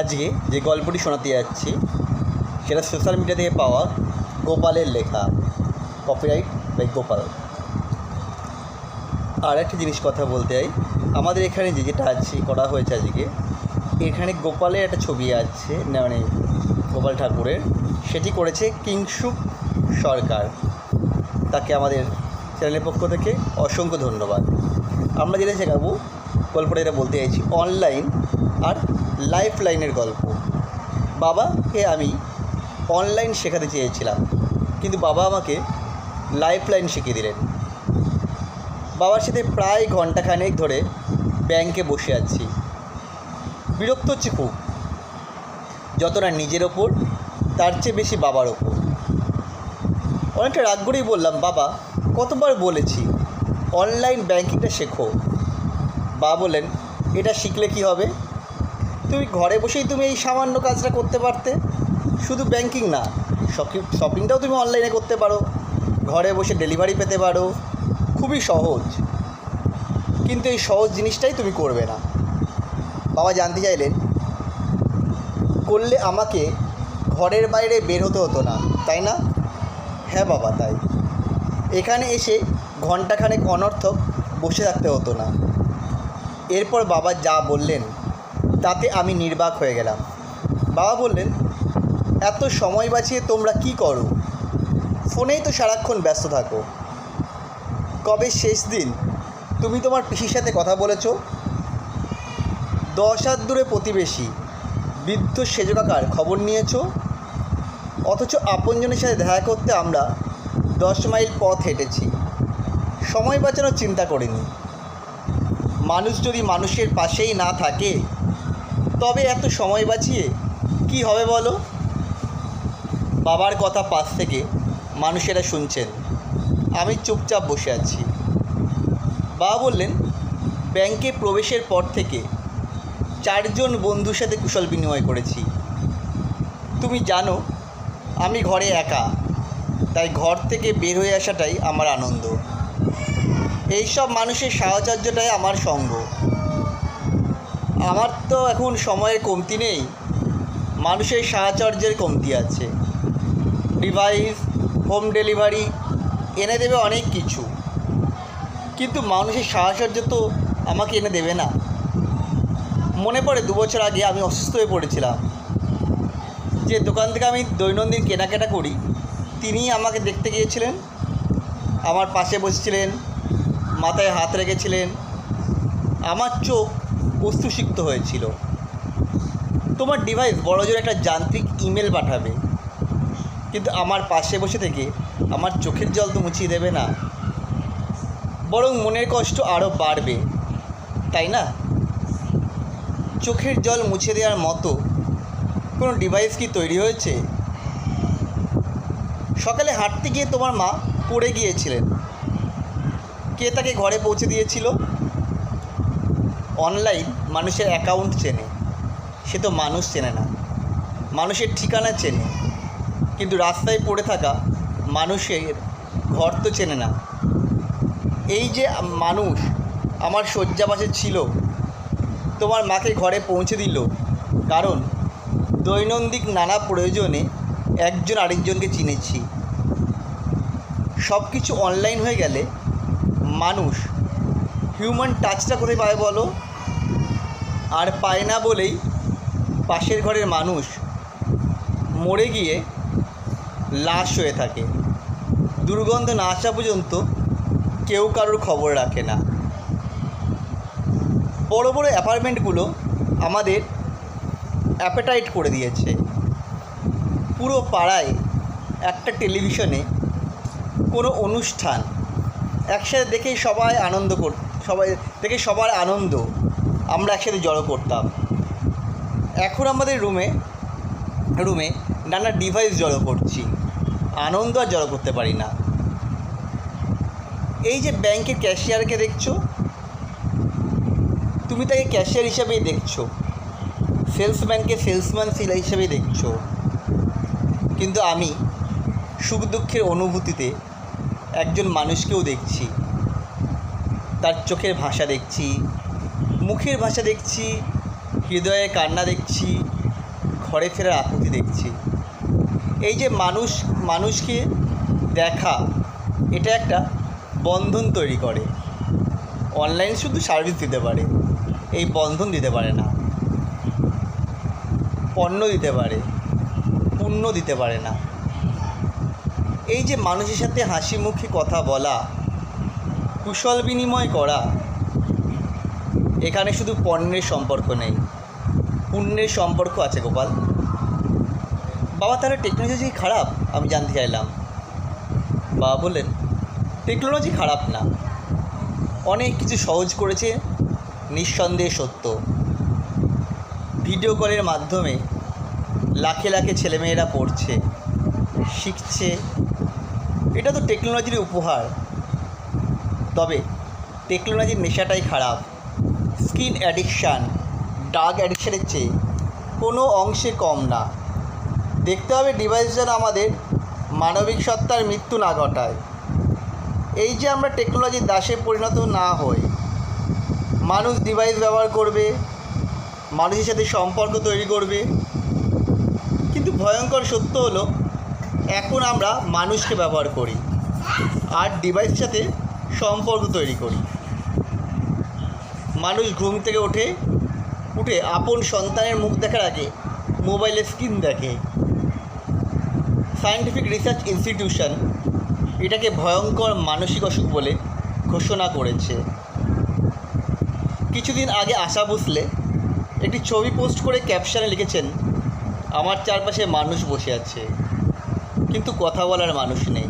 আজকে যে গল্পটি শোনাতে যাচ্ছি, সেটা সোশ্যাল মিডিয়া থেকে পাওয়া গোপালের লেখা। Copyright by Gopal. আর একটা জিনিস কথা বলতে চাই। আমাদের এখানে যে যেটা আছে, করা হয়েছে আজকে, এখানে গোপালের একটা ছবি আছে মানে গোপাল ঠাকুরের। সেটি করেছে কিংসুক সরকার। তাকে আমাদের চ্যানেলের পক্ষ থেকে অসংখ্য ধন্যবাদ। আমরা যেটা শেখাবো, গল্পটা যেটা বলতে চাইছি অনলাইন আর লাইফ লাইনের গল্প। বাবাকে আমি অনলাইন শেখাতে চেয়েছিলাম। কিন্তু বাবা আমাকে লাইফ লাইন শিখিয়ে দিলেন। বাবার সাথে প্রায় ঘন্টাখানেক ধরে ব্যাংকে বসে আছি। বিরক্ত হচ্ছে খুব। যতটা নিজের ওপর, তার চেয়ে বেশি বাবার ওপর। অনেকটা রাগ করেই বললাম, বাবা, কতবার বলেছি অনলাইন ব্যাংকিংটা শেখো। বাবা বললেন, এটা শিখলে কি হবে? তুমি ঘরে বসেই তুমি এই সামান্য কাজটা করতে পারতে। শুধু ব্যাংকিং না শপিং শপিংটাও তুমি অনলাইনে করতে পারো। ঘরে বসে ডেলিভারি পেতে পারো। খুবই সহজ। কিন্তু এই সহজ জিনিসটাই তুমি করবে না। বাবা জানতে চাইলেন, করলে আমাকে ঘরের বাইরে বের হতে হতো না, তাই না? হ্যাঁ বাবা, তাই। এখানে এসে ঘন্টাখানেক অনর্থক বসে থাকতে হতো না। এরপর বাবা যা বললেন তাতে আমি নির্বাক হয়ে গেলাম। বাবা বললেন, এত সময় বাঁচিয়ে তোমরা কি করো? ফোনেই তো সারাক্ষণ ব্যস্ত থাকো। কবে শেষ দিন? তুমি তোমার পিসির সাথে কথা বলেছ? দশ হাত দূরে প্রতিবেশী। বৃদ্ধ সেজকাকার খবর নিয়েছো? অথচ আপনজনের সাথে দেখা করতে আমরা দশ মাইল পথ হেঁটেছি। সময় বাঁচানোর চিন্তা করিনি। মানুষ যদি মানুষের পাশেই না থাকে তবে এত সময় বাঁচিয়ে কি হবে বলো? বাবার কথা পাশ থেকে মানুষেরা শুনছেন। আমি চুপচাপ বসে আছি। বাবা বললেন, ব্যাংকে প্রবেশের পর থেকে চারজন বন্ধুর সাথে কুশল বিনিময় করেছি। তুমি জানো, আমি ঘরে একা, তাই ঘর থেকে বের হয়ে আসাটাই আমার আনন্দ। এইসব মানুষের সাহচর্যটাই আমার সঙ্গ। আমার তো এখন সময়ের কমতি নেই। মানুষের সাহচর্যের কমতি আছে। ডিভাইস হোম ডেলিভারি এনে দেবে অনেক কিছু। কিন্তু মানুষের সাহচর্য তো আমাকে এনে দেবে না। মনে পড়ে দু বছর আগে আমি অসুস্থ হয়ে পড়েছিলাম। যে দোকান থেকে আমি দৈনন্দিন কেনাকাটা করি তিনি আমাকে দেখতে গিয়েছিলেন। আমার পাশে বসেছিলেন, মাথায় হাত রেখেছিলেন। আমার চোখ বস্তুসিক্ত হয়েছিল। তোমার ডিভাইস বড় বড়জোর একটা যান্ত্রিক ইমেল পাঠাবে। কিন্তু আমার পাশে বসে থেকে আমার চোখের জল তো মুছিয়ে দেবে না। বরং মনের কষ্ট আরও বাড়বে। তাই না? চোখের জল মুছে দেওয়ার মতো কোনো ডিভাইস কি তৈরি হয়েছে? সকালে হাঁটতে গিয়ে তোমার মা পড়ে গিয়েছিলেন। কে তাকে ঘরে পৌঁছে দিয়েছিল? অনলাইন মানুষের অ্যাকাউন্ট চেনে। সে তো মানুষ চেনে না। মানুষের ঠিকানা চেনে। কিন্তু রাস্তায় পড়ে থাকা মানুষের ঘর তো চেনে না। এই যে মানুষ আমার শয্যা পাশে ছিল, তোমার মাকে ঘরে পৌঁছে দিল। কারণ দৈনন্দিন নানা প্রয়োজনে একজন আরেকজনকে চিনেছি। সব কিছু অনলাইন হয়ে গেলে মানুষ হিউম্যান টাচটা কোথায় পায় বলো? আর পায় না বলেই পাশের ঘরের মানুষ মরে গিয়ে লাশ হয়ে থাকে। দুর্গন্ধ না আসা পর্যন্ত কেউ কারোর খবর রাখে না। বড় বড় অ্যাপার্টমেন্টগুলো আমাদের অ্যাপেটাইট করে দিয়েছে। পুরো পাড়ায় একটা টেলিভিশনে কোনো অনুষ্ঠান একসাথে দেখেই সবাই আনন্দ কর সবাই দেখে সবার আনন্দ, আমরা একসাথে জড়ো করতাম। এখন আমাদের রুমে রুমে নানা ডিভাইস জড়ো করছি, আনন্দ আর জড়ো করতে পারি না। এই যে ব্যাংকের ক্যাশিয়ারকে দেখছ, তুমি তাকে ক্যাশিয়ার হিসাবেই দেখছ সেলসম্যানকে সেলসম্যান হিসাবেই দেখছ। কিন্তু আমি সুখ দুঃখের অনুভূতিতে একজন মানুষকেও দেখছি। তার চোখের ভাষা দেখছি, মুখের ভাষা দেখছি, হৃদয়ে কান্না দেখছি, ঘরে ফেরার আকুতি দেখছি। এই যে মানুষ, মানুষকে দেখা, এটা একটা বন্ধন তৈরি করে। অনলাইন শুধু সার্ভিস দিতে পারে, এই বন্ধন দিতে পারে না। পণ্য দিতে পারে পুণ্য দিতে পারে না। এই যে মানুষের সাথে হাসি মুখে কথা বলা কুশল বিনিময় করা। এখানে শুধু পণ্যের সম্পর্ক নেই। পুণ্যের সম্পর্ক আছে, গোপাল। বাবা, তাহলে টেকনোলজি খারাপ? আমি জানতে চাইলাম। বাবা বললেন টেকনোলজি খারাপ না। অনেক কিছু সহজ করেছে, নিঃসন্দেহে সত্য। ভিডিও কলের মাধ্যমে লাখে লাখে ছেলেমেয়েরা পড়ছে, শিখছে। এটা তো টেকনোলজির উপহার। তবে টেকনোলজির নেশাটাই খারাপ। স্কিন অ্যাডিকশান ড্রাগ অ্যাডিকশানের চেয়ে কোনো অংশে কম না। দেখতে হবে ডিভাইস যেন আমাদের মানবিক সত্তার মৃত্যু না ঘটায়। এই যে আমরা টেকনোলজির দাসে পরিণত না হই, মানুষ ডিভাইস ব্যবহার করবে, মানুষের সাথে সম্পর্ক তৈরি করবে। কিন্তু ভয়ঙ্কর সত্য হলো, এখন আমরা মানুষকে ব্যবহার করি। আর ডিভাইসের সাথে সম্পর্ক তৈরি করি। মানুষ ঘুম থেকে ওঠে উঠে আপন সন্তানের মুখ দেখার আগে মোবাইলের স্ক্রিন দেখে। সায়েন্টিফিক রিসার্চ ইনস্টিটিউশন এটাকে ভয়ঙ্কর মানসিক অসুখ বলে ঘোষণা করেছে। কিছুদিন আগে আশা ভোসলে একটি ছবি পোস্ট করে ক্যাপশনে লিখেছেন, আমার চারপাশে মানুষ বসে আছে, কিন্তু কথা বলার মানুষ নেই।